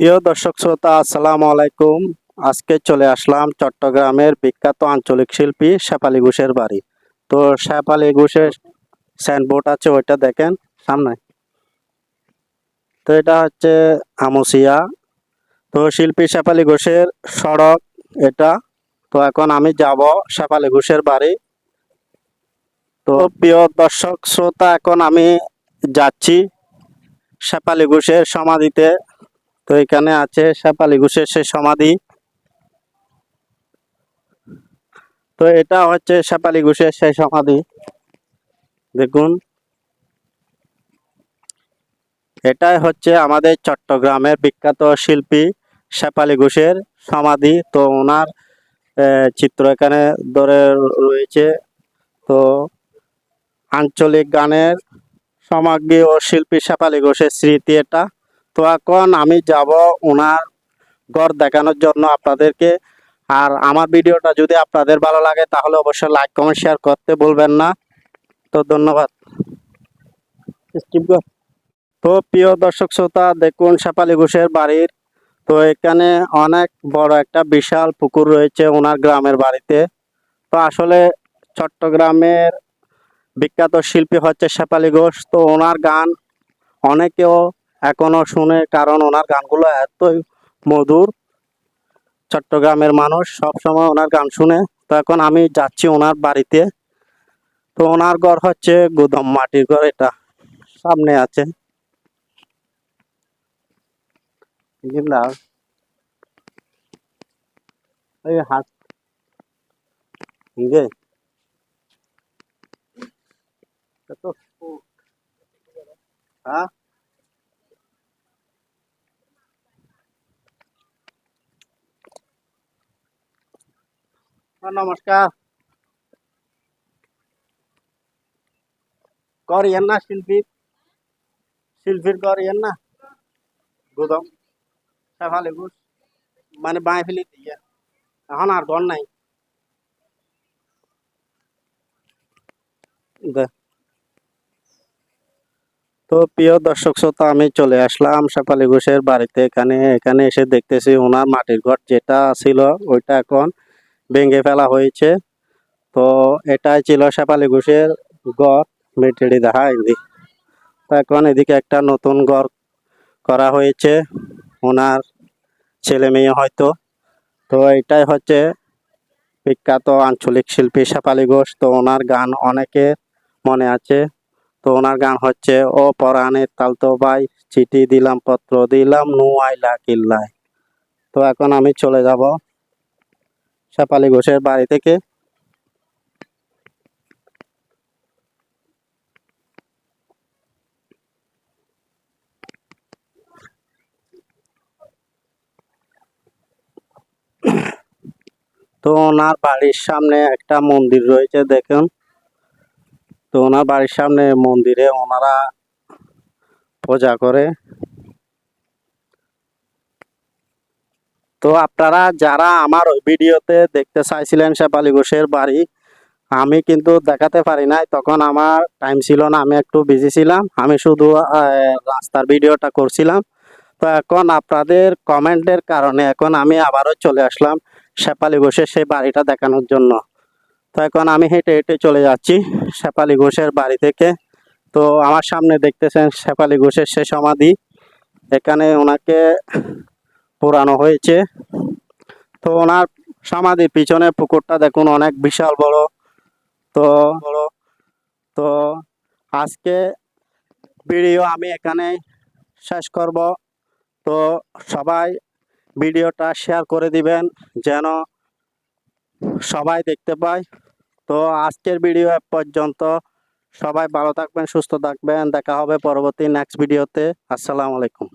প্রিয় দর্শক শ্রোতা, আসসালামু আলাইকুম। আজকে চলে আসলাম চট্টগ্রামের বিখ্যাত আঞ্চলিক শিল্পী শেফালি ঘোষের বাড়ি। তো শেফালি ঘোষের সাইনবোর্ড আছে, ওইটা দেখেন সামনে। তো এটা হচ্ছে আমুসিয়া। তো শিল্পী শেফালি ঘোষের সড়ক এটা। তো এখন আমি যাব শেফালি ঘোষের বাড়ি। তো প্রিয় দর্শক শ্রোতা, এখন আমি যাচ্ছি শেফালি ঘোষের সমাধিতে। তো এখানে আছে শেফালি ঘোষের সে সমাধি। তো এটা হচ্ছে শেফালি ঘোষের সেই সমাধি। দেখুন। এটাই হচ্ছে আমাদের চট্টগ্রামের বিখ্যাত শিল্পী শেফালি ঘোষের সমাধি। তো ওনার চিত্র এখানে ধরে রয়েছে। তো আঞ্চলিক গানের সমাগ্রী ও শিল্পী শেফালি ঘোষের স্মৃতি এটা। তো এখন আমি যাব ওনার ঘর দেখানোর জন্য আপনাদেরকে। আর আমার ভিডিওটা যদি আপনাদের ভালো লাগে তাহলে অবশ্যই লাইক কমেন্ট শেয়ার করতে বলবেন না। তো ধন্যবাদ। তো প্রিয় দর্শক শ্রোতা দেখুন শেফালি ঘোষের বাড়ির। তো এখানে অনেক বড় একটা বিশাল পুকুর রয়েছে ওনার গ্রামের বাড়িতে। তো আসলে চট্টগ্রামের বিখ্যাত শিল্পী হচ্ছে শেফালি ঘোষ। তো ওনার গান অনেকেও এখনও শুনে কারণ ওনার গানগুলো এতই মধুর। চট্টগ্রামের মানুষ সব সময় ওনার গান শুনে। তো এখন আমি যাচ্ছি ওনার বাড়িতে। তো ওনার ঘর হচ্ছে গুদম মাটির ঘর এটা। সামনে আছে। হ্যাঁ? নমস্কার। কর ইয়েন না শিল্পী শিল্পীর কর ইয়েন না? গুদম। শেফালি ঘোষ। মানে বাঁয়ে ফেলি এখন আর ঘর নাই। তো প্রিয় দর্শক শ্রোতা, আমি চলে আসলাম শেফালি ঘোষের বাড়িতে। এখানে এখানে এসে দেখতেছি ওনার মাটির ঘর যেটা ছিল, ওইটা এখন ভেঙে ফেলা হয়েছে। তো এটাই ছিল শেফালি ঘোষের গড় মেটেডি দেখা এদিক। এখন এদিকে একটা নতুন ঘর করা হয়েছে, ওনার ছেলে মেয়ে হয়তো। তো এটাই হচ্ছে বিখ্যাত আঞ্চলিক শিল্পী শেফালি ঘোষ। তো ওনার গান অনেকের মনে আছে। তো ওনার গান হচ্ছে, ও পরাণের তালতো ভাই, চিঠি দিলাম, পত্র দিলাম নু আইলা কিল্লায়। তো এখন আমি চলে যাব। শেফালি ঘোষের বাড়ি থেকে। তো ওনার বাড়ির সামনে একটা মন্দির রয়েছে, দেখুন। তো ওনার বাড়ির সামনে মন্দিরে ওনারা পূজা করে। তো আপনারা যারা আমার ওই ভিডিওতে দেখতে চাইছিলেন শেফালি ঘোষের বাড়ি, আমি কিন্তু দেখাতে পারি নাই। তখন আমার টাইম ছিল না, আমি একটু বিজি ছিলাম। আমি শুধু রাস্তার ভিডিওটা করছিলাম। তো এখন আপনাদের কমেন্টের কারণে এখন আমি আবারও চলে আসলাম শেফালি ঘোষের সেই বাড়িটা দেখানোর জন্য। তো এখন আমি হেঁটে হেঁটে চলে যাচ্ছি শেফালি ঘোষের বাড়ি থেকে। তো আমার সামনে দেখতেছেন শেফালি ঘোষের সে সমাধি। এখানে ওনাকে পোড়ানো হয়েছে। তো ওনার সমাধির পিছনে পুকুরটা দেখুন অনেক বিশাল বড়। তো তো আজকে ভিডিও আমি এখানে শেষ করব। তো সবাই ভিডিওটা শেয়ার করে দিবেন যেন সবাই দেখতে পায়। তো আজকের ভিডিও পর্যন্ত সবাই ভালো থাকবেন, সুস্থ থাকবেন। দেখা হবে পরবর্তী নেক্সট ভিডিওতে আসসালামু আলাইকুম।